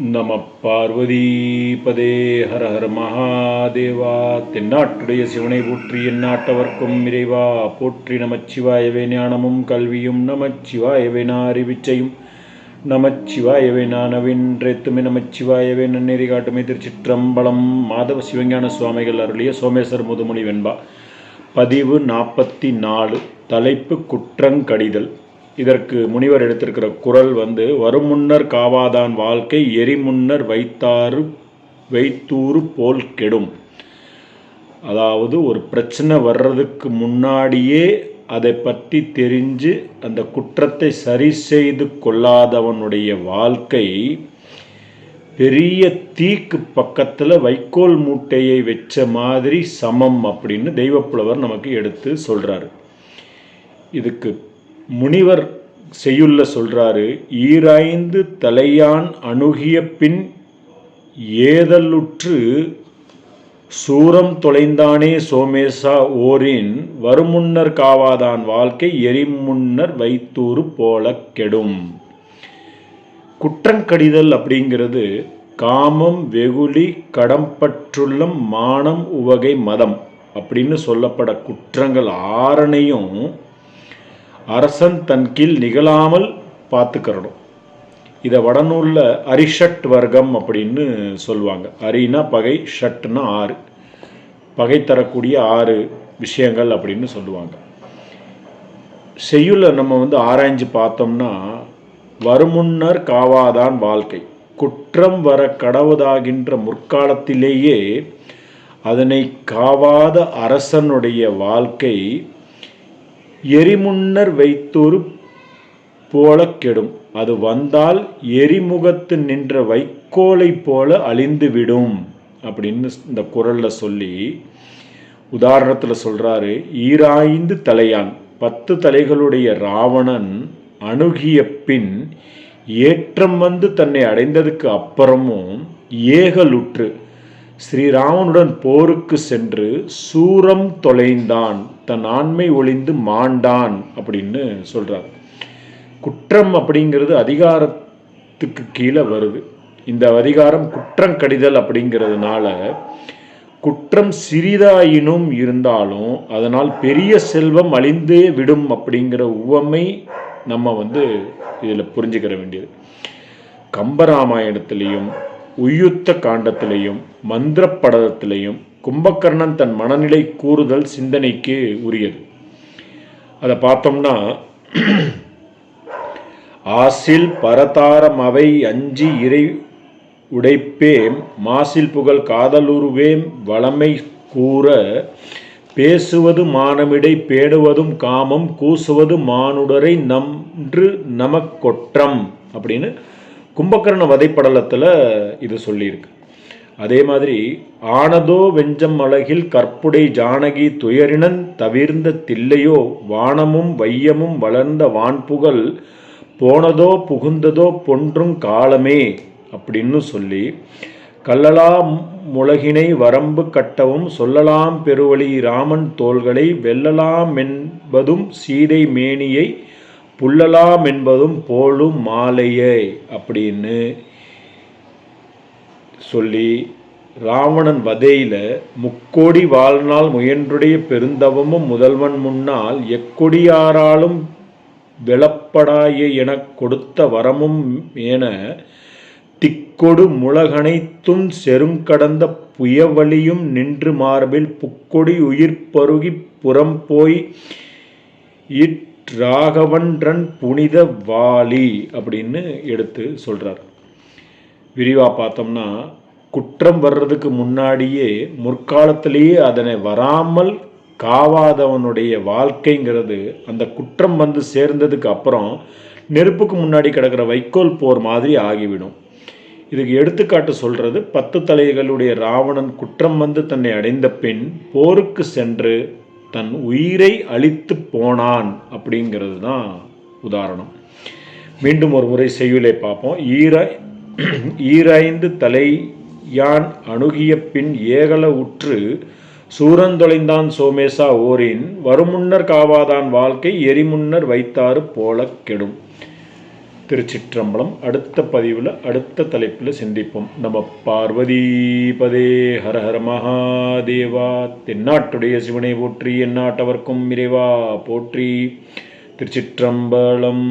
நம பார்வதிபதே ஹர ஹர மகாதேவா. தென்னாட்டுடைய சிவனை போற்றி எந்நாட்டவர்க்கும் இறைவா. போற்றி நமச்சிவாயவே ஞானமும் கல்வியும். நமச்சிவாயவே அறிவிச்சையும் நமச்சிவாயவே நானவின்றேத்துமே நமச்சிவாயவே நன்னெறி காட்டுமே. திருச்சிற்றம்பலம் மாதவ சிவஞான சுவாமிகள் அருளிய சோமேஸ்வர் முதுமொழி வெண்பா பதிவு நாற்பத்தி நாலு. தலைப்பு குற்றங்கடிதல். இதற்கு முனிவர் எடுத்திருக்கிற குரல் வந்து வருமுன்னர் காவாதான் வாழ்க்கை எரிமுன்னர் வைத்தாறு வைத்தூறு போல் கெடும். அதாவது ஒரு பிரச்சனை வர்றதுக்கு முன்னாடியே அதை பற்றி தெரிஞ்சு அந்த குற்றத்தை சரி செய்து கொள்ளாதவனுடைய வாழ்க்கை பெரிய தீக்கு பக்கத்தில் வைக்கோல் மூட்டையை வச்ச மாதிரி சமம் அப்படின்னு தெய்வப்புலவர் நமக்கு எடுத்து சொல்கிறாரு இதுக்கு முனிவர் செய்யுள்ள சொல்றாரு ஈராய்ந்து தலையான் அணுகிய பின் ஏதலுற்று சூரம் தொலைந்தானே சோமேசா ஓரின் வருமுன்னர் காவாதான் வாழ்க்கை எரிமுன்னர் வைத்தூறு போல கெடும். குற்றங்கடிதல் அப்படிங்கிறது காமம் வெகுளி கடம்பற்றுள்ளம் மானம் உவகை மதம் அப்படின்னு சொல்லப்பட குற்றங்கள் ஆறனையும் அரசன் தன் கீழ் நிகழாமல் பார்த்துக்கிறணும். இதை வடநூலில் அரிஷட் வர்க்கம் அப்படின்னு சொல்லுவாங்க. அரினா பகை ஷட்னா ஆறு. பகை தரக்கூடிய ஆறு விஷயங்கள் அப்படின்னு சொல்லுவாங்க. செய்யுள்ள நம்ம வந்து ஆராய்ஞ்சு பார்த்தோம்னா வருமுன்னர் காவாதான் வாழ்க்கை. குற்றம் வர கடவுதாகின்ற முற்காலத்திலேயே அதனை காவாத அரசனுடைய வாழ்க்கை எரிமுன்னர் வைத்தொரு போல கெடும். அது வந்தால் எரிமுகத்து நின்ற வைக்கோலை போல அழிந்துவிடும் அப்படின்னு இந்த குரலில் சொல்லி உதாரணத்தில் சொல்கிறாரு ஈராய்ந்து தலையான். பத்து தலைகளுடைய ராவணன் அணுகிய பின் ஏற்றம் வந்து தன்னை அடைந்ததுக்கு அப்புறமும் ஏகலுற்று ஸ்ரீராமனுடன் போருக்கு சென்று சூரம் தொலைந்தான். தன் ஆண்மை ஒளிந்து மாண்டான் அப்படின்னு சொல்கிறார் குற்றம் அப்படிங்கிறது அதிகாரத்துக்கு கீழே வருது. இந்த அதிகாரம் குற்றம் கடிதல் அப்படிங்கிறதுனால குற்றம் சிறிதாயினும் இருந்தாலும் அதனால் பெரிய செல்வம் அழிந்தே விடும் அப்படிங்கிற உவமை நம்ம வந்து இதில் புரிஞ்சுக்கிற வேண்டியது. கம்பராமாயணத்திலையும் உயுத்த காண்டத்திலையும் மந்திர படத்திலையும் கும்பகர்ணன் தன் மனநிலை கூறுதல் சிந்தனைக்கு உரியது. அதை பார்த்தோம்னா ஆசில் பரதாரம் அவை அஞ்சி இறை உடைப்பேம் மாசில் புகழ் காதலுருவேம் வளமை கூற பேசுவது மானமிடை பேடுவதும் காமம் கூசுவது மானுடரை நன்று நமக்கொற்றம் அப்படின்னு கும்பகர்ண வதைப்படலத்தில் இது சொல்லியிருக்கு. அதே மாதிரி ஆனதோ வெஞ்சம் அழகில் கற்புடை ஜானகி துயரினன் தவிர்ந்த தில்லையோ வானமும் வையமும் வளர்ந்த வான்புகழ் போனதோ புகுந்ததோ பொன்றும் காலமே அப்படின்னு சொல்லி கல்லலாம் முலகினை வரம்பு கட்டவும் சொல்லலாம் பெருவழி ராமன் தோள்களை வெல்லலாம் என்பதும் சீதை மேனியை புல்லலாம் என்பதும் போலும் மாலையை அப்படின்னு சொல்லி ராவணன் வதையில் முக்கோடி வாழ்நாள் முயன்றுடைய பெருந்தவமும் முதல்வன் முன்னால் எக்கொடியாராலும் வெளப்படாய எனக் கொடுத்த வரமும் என திக்கொடு முளகனைத்தும் செருங்கடந்த புயவழியும் நின்று மார்பில் புக்கொடி உயிர் பருகி புறம் போய் இட் ராகவன்றன் புனித வாலி அப்படின்னு எடுத்து சொல்கிறார் விரிவாக பார்த்தோம்னா குற்றம் வர்றதுக்கு முன்னாடியே முற்காலத்திலேயே அதனை வராமல் காவாதவனுடைய வாழ்க்கைங்கிறது அந்த குற்றம் வந்து சேர்ந்ததுக்கு அப்புறம் நெருப்புக்கு முன்னாடி கிடக்கிற வைக்கோல் போர் மாதிரி ஆகிவிடும். இதுக்கு எடுத்துக்காட்டு சொல்கிறது பத்து தலைகளுடைய ராவணன் குற்றம் வந்து தன்னை அடைந்த பின் போருக்கு சென்று தன் உயிரை அழித்து போனான் அப்படிங்கிறது தான் உதாரணம். மீண்டும் ஒரு முறை செய்யுளை பார்ப்போம். ஈர ஈராய்ந்து தலை யான் அணுகிய பின் ஏகல உற்று சூரந்தொலைந்தான் சோமேசா ஓரின் வருமுன்னர் காவாதான் வாழ்க்கை எரிமுன்னர் வைத்தாறு போல கெடும். திருச்சிற்றம்பலம் அடுத்த பதிவில் அடுத்த தலைப்பில் சிந்திப்போம். நம்ம பார்வதி பதே ஹரஹர மகாதேவா. தென்னாட்டுடைய சிவனை போற்றி எந்நாட்டவர்க்கும் இறைவா போற்றி. திருச்சிற்றம்பலம்.